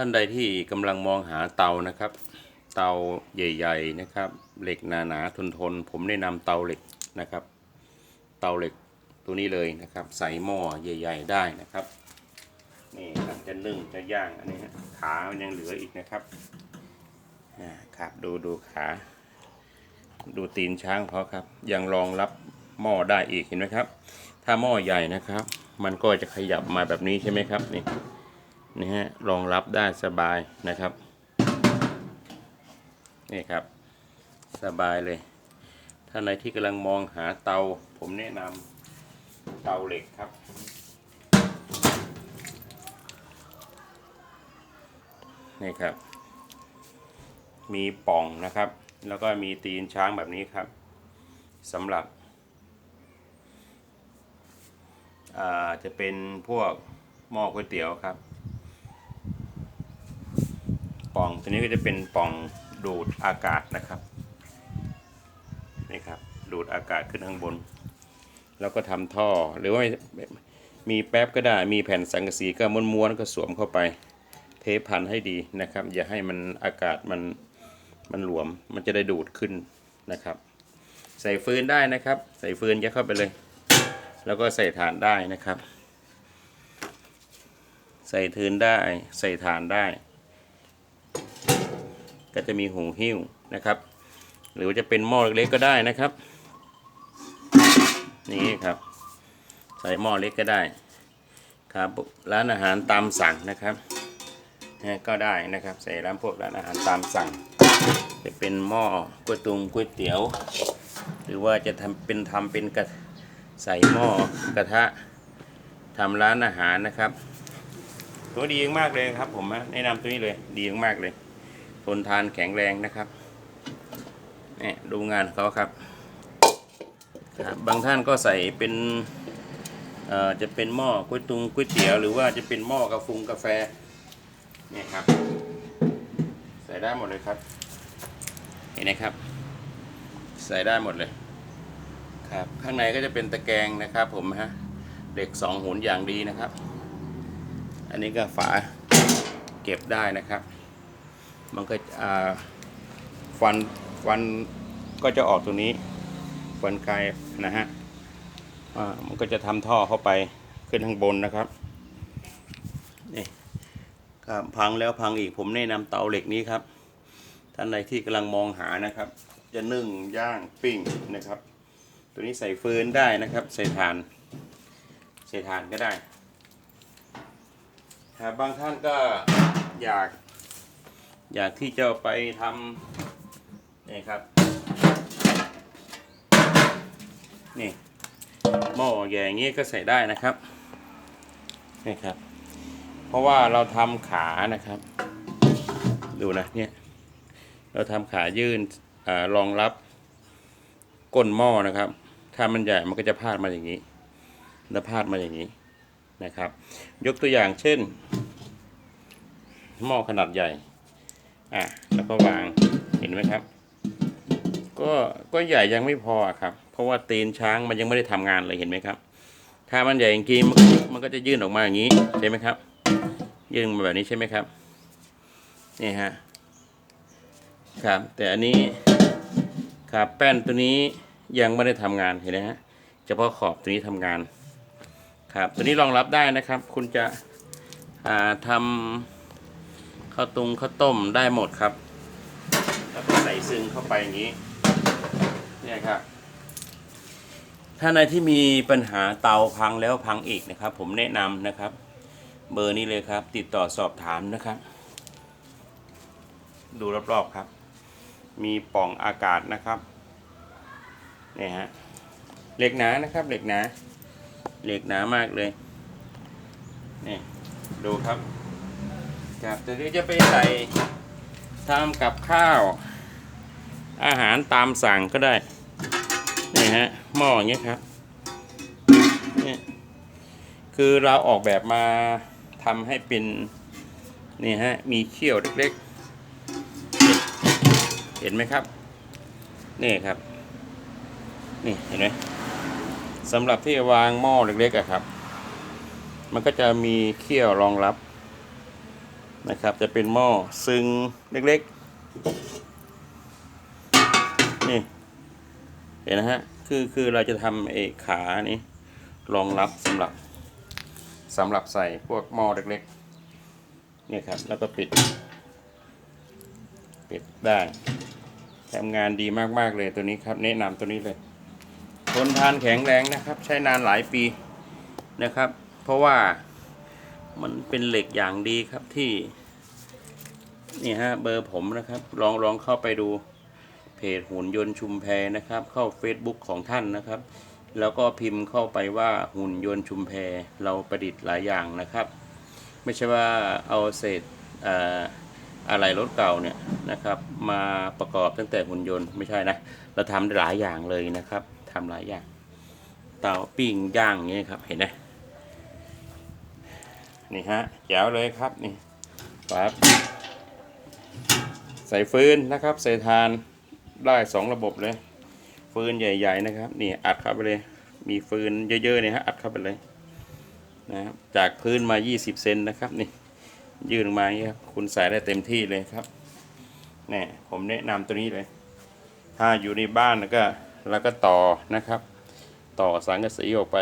ท่านใดที่กำลังมองหาเตานะครับ เตาใหญ่ ๆนะครับ เหล็กหนาๆทนๆผมแนะนำเตาเหล็กนะครับ เตาเหล็กตัวนี้เลยนะครับ ใส่หม้อใหญ่ ๆ ได้นะครับนี่ครับจะนึ่งจะย่างอันนี้ฮะขามันยังเหลืออีกนะครับอ่าครับดูดูขา ดูตีนช้างเขาครับ ยังรองรับหม้อได้อีกเห็นไหมครับ ถ้าหม้อใหญ่นะครับ มันก็จะขยับมาแบบนี้ใช่ไหมครับนี่ นี่ฮะรองรับได้สบายนะครับ นี่ครับ สบายเลยท่าใดที่กำลังมองหาเตา ผมแนะนำเตาเหล็กครับ นี่ครับ มีป่องนะครับ แล้วก็มีตีนช้างแบบนี้ครับสำหรับจะเป็นพวกหม้อก๋วยเตี๋ยวครับ ปองตัวนี้ก็จะเป็นปองดูดอากาศนะครับนี่ครับดูดอากาศขึ้นข้างบน แล้วก็ทำท่อหรือว่ามีแป๊บก็ได้มีแผ่นสังกะสีก็ม้วนๆก็สวมเข้าไป เทพันให้ดีนะครับ อย่าให้มันอากาศมันมันหลวมมันจะได้ดูดขึ้นนะครับ ใส่ฟืนได้นะครับ ใส่ฟืนยัดเข้าไปเลย แล้วก็ใส่ถ่านได้นะครับ ใส่ทืนได้ ใส่ถ่านได้ ก็จะมีหูหิ้วนะครับ หรือว่าจะเป็นหม้อเล็กๆก็ได้นะครับ นี่ครับ ใส่หม้อเล็กก็ได้ ครับร้านอาหารตามสั่งนะครับก็ได้นะครับ ใส่ร้านพวกร้านอาหารตามสั่ง จะเป็นหม้อก๋วยตุงก๋วยเตี๋ยว หรือว่าจะทำเป็นทำเป็นกระใส่หม้อกระทะทำร้านอาหารนะครับ ตัวดีมากเลยครับผมแนะนำตัวนี้เลยดีมากเลย ทนทานแข็งแรงนะครับเนี่ยดูงานเขาครับบางท่านก็ใส่เป็นจะเป็นหม้อก๋วยตุงก๋วยเตี๋ยวหรือว่าจะเป็นหม้อกาแฟกาแฟเนี่ยครับ ใส่ได้หมดเลยครับ เห็นไหมครับ ใส่ได้หมดเลยครับข้างในก็จะเป็นตะแกรงนะครับ ผมฮะเหล็กสองหุนอย่างดีนะครับ อันนี้ก็ฝาเก็บได้นะครับ มันก็ฟันฟันก็จะออกตรงนี้ฟันไกลนะฮะมันก็จะทำท่อเข้าไปขึ้นข้างบนนะครับนี่ครับพังแล้วพังอีกผมแนะนำเตาเหล็กนี้ครับ ท่านใดที่กำลังมองหานะครับ จะนึ่งย่างปิ้งนะครับ ตัวนี้ใส่ฟืนได้นะครับ ใส่ถ่าน ใส่ถ่านก็ได้ครับบางท่านก็อยาก อยากที่จะไปทำนี่ครับนี่หม้อใหญ่อย่างนี้ก็ใส่ได้นะครับนี่ครับ เพราะว่าเราทำขานะครับ ดูนะเนี่ยเราทำขายื่นอรองรับก้นหม้อนะครับ ถ้ามันใหญ่มันก็จะพาดมาอย่างนี้แล้วพาดมาอย่างนี้นะครับ ยกตัวอย่างเช่น หม้อขนาดใหญ่ อะแล้วก็วางเห็นไหมครับ ก็ก็ใหญ่ยังไม่พอครับ เพราะว่าตีนช้างมันยังไม่ได้ทำงานเลยเห็นไหมครับ ถ้ามันใหญ่จริงๆมันก็จะยื่นออกมาอย่างนี้ใช่ไหมครับ ยื่นมาแบบนี้ใช่ไหมครับนี่ฮะครับ แต่อันนี้ครับแป้นตัวนี้ยังไม่ได้ทำงานเห็นไหมฮะเฉพาะขอบตัวนี้ทำงาน ครับ ตัวนี้รองรับได้นะครับ คุณจะอ่าทำ ข้าวตุงข้าวต้มได้หมดครับ แล้วก็ใส่ซึ่งเข้าไปอย่างนี้เนี่ยครับ ถ้าในที่มีปัญหาเตาพังแล้วพังอีกนะครับ ผมแนะนำนะครับ เบอร์นี้เลยครับ ติดต่อสอบถามนะครับ ดูรอบๆครับ มีป่องอากาศนะครับนี่ฮะเหล็กหนานะครับเหล็กหนาเหล็กหนามากเลยนี่ดูครับ ครับตัวนี้จะไปใส่ทำกับข้าว อาหารตามสั่งก็ได้นี่ฮะหม้ออย่างเงี้ยครับนี่คือเราออกแบบมาทำให้เป็นนี่ฮะมีเขี้ยวเล็กๆ เห็นไหมครับ นี่ครับ นี่เห็นไหมสำหรับที่วางหม้อเล็กๆอะครับ มันก็จะมีเขี้ยวรองรับ นะครับ จะเป็นหม้อซึ่งเล็กๆ นี่เห็นนะฮะคือคือเราจะทำเอกขานี้รองรับสำหรับสำหรับใส่พวกหม้อเล็กๆเนี่ยครับแล้วก็ปิด ปิดได้ทำงานดีมากๆเลยตัวนี้ครับ แนะนำตัวนี้เลยทนทานแข็งแรงนะครับ ใช้นานหลายปีนะครับ เพราะว่า มันเป็นเหล็กอย่างดีครับที่ นี่ฮะเบอร์ผมนะครับ ลองลองเข้าไปดูเพจหุ่นยนต์ชุมแพนะครับ เข้า Facebook ของท่านนะครับ แล้วก็พิมพ์เข้าไปว่าหุ่นยนต์ชุมแพเราประดิษฐ์หลายอย่างนะครับ ไม่ใช่ว่าเอาเศษอะไรรถเก่าเนี่ยนะครับมาประกอบตั้งแต่หุ่นยนต์ไม่ใช่นะ เราทำได้หลายอย่างเลยนะครับทำหลายอย่าง เตาปิ้งย่างอย่างนี้ครับเห็นไหม นี่ฮะแจ๋วเลยครับนี่ปั๊บใส่ฟืนนะครับ ใส่ทานได้สองระบบเลย ฟืนใหญ่ ๆ นะครับนี่อัดเข้าไปเลย มีฟืนเยอะๆเนี่ยฮะอัดเข้าไปเลยนะครับจากพื้นมา 20 เซนนะครับนี่ยื่นออกมาอย่างนี้ครับคุณใส่ได้เต็มที่เลยครับนี่ผมแนะนำตัวนี้เลย ถ้าอยู่ในบ้านแล้วก็แล้วก็ต่อนะครับ ต่อสังกะสีออกไป